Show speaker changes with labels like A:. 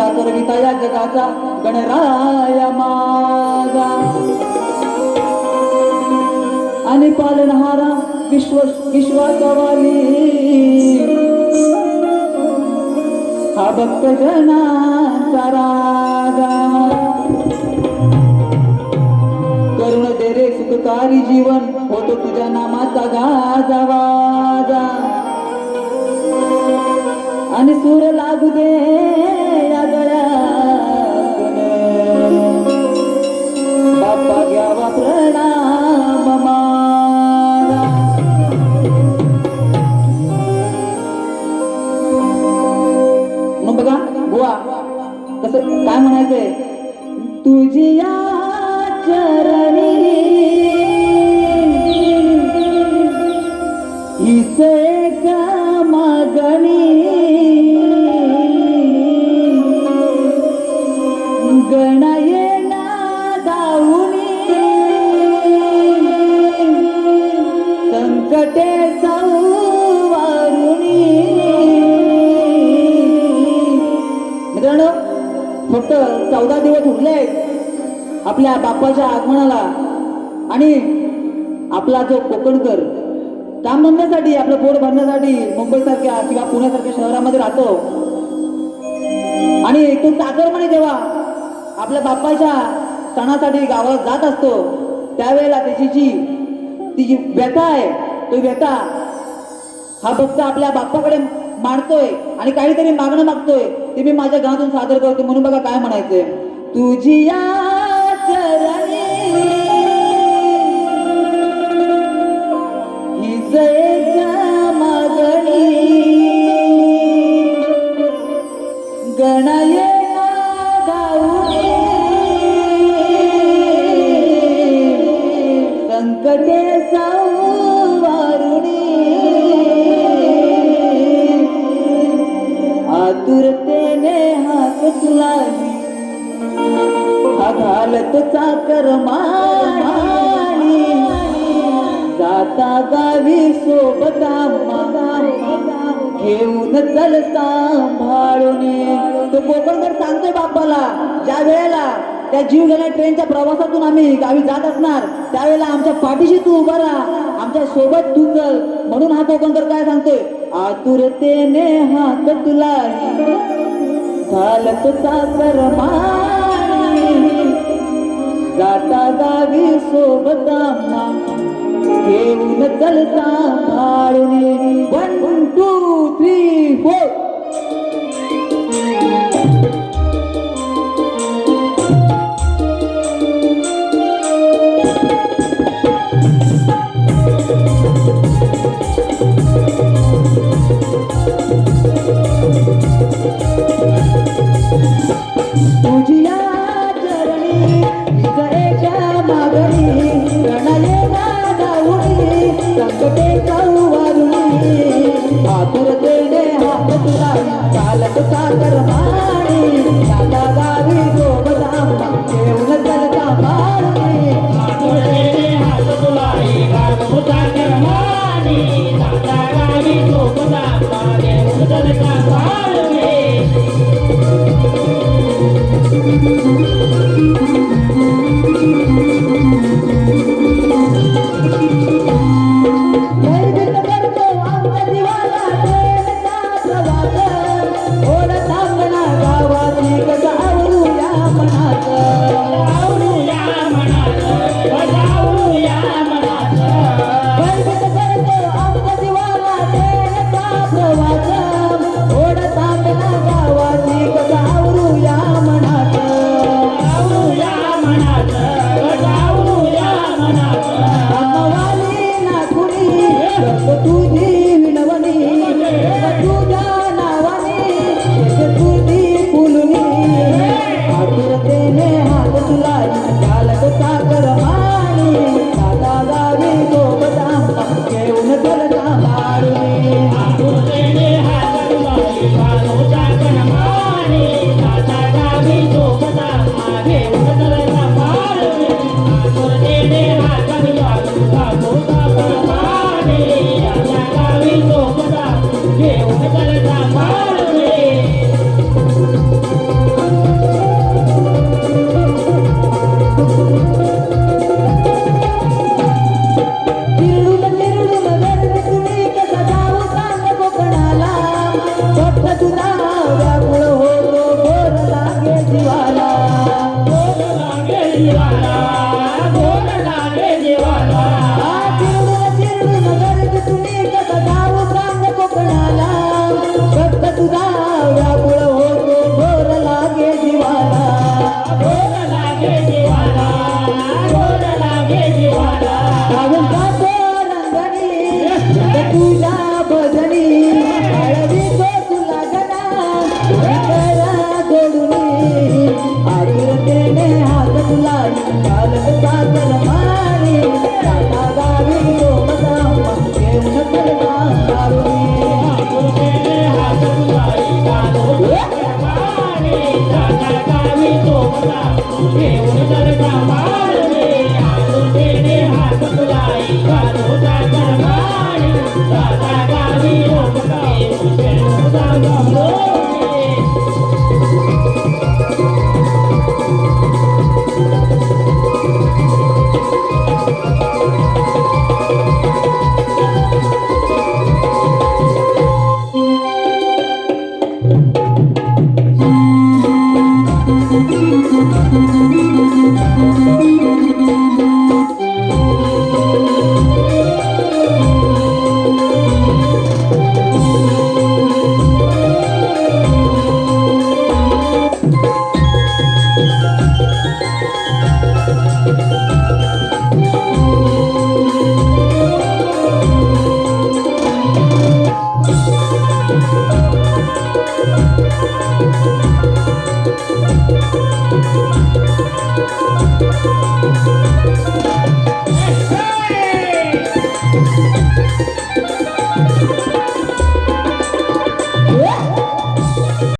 A: दाता करविता या जगाचा गणराया माझा आणि पालनहारा विश्व विश्वासवाली. हा भक्त जनाचा रागा. करुण दे रे सुखकारी जीवन होतो तुझ्या नामाचा गाजावाजा आणि सूर लागू दे बघा बुवा कस काय म्हणायचंय? तुझी चरणी हीच एक मागणी? फक्त चौदा दिवस उरले आहेत आपल्या बाप्पाच्या आगमनाला. आणि आपला जो कोकणकर कामधंद्यासाठी आपलं पोट भरण्यासाठी मुंबईसारख्या किंवा पुण्यासारख्या शहरामध्ये राहतो. आणि तो चाकरमाने जेव्हा आपल्या बाप्पाच्या सणासाठी गावात जात असतो त्यावेळेला त्याची जी ती जी व्यथा आहे तो व्यथा हा भक्त आपल्या बाप्पाकडे मांडतोय आणि काहीतरी मागणं मागतोय ते मी माझ्या गावातून सादर करतो म्हणून बघा काय म्हणायचंय. तुझी या गणये संकटे आतुरतेने हात तुलावी हा घालत चाकर माणी जाता गावी सोबत घेऊन चल सांभाळून. तो कोकणकर सांगतोय बाप्पाला ज्या वेळेला त्या जीव गेल्या ट्रेनच्या प्रवासातून आम्ही गावी जात असणार त्यावेळेला आमच्या पाठीशी तू उभा राहा. आमच्यासोबत तू चल. म्हणून हा कोकणकर काय सांगतोय? आतुरतेने हात तुला घालत साकर माणी जाता गावी सोबत घेऊन चलता सांभाळून वन टू थ्री फोर
B: దేవుని ఆడితేనే ఆగదులా కాలకు సాగల మారి నాటగారి గోమదామ కేరళ తరగారు దేవుని తరగ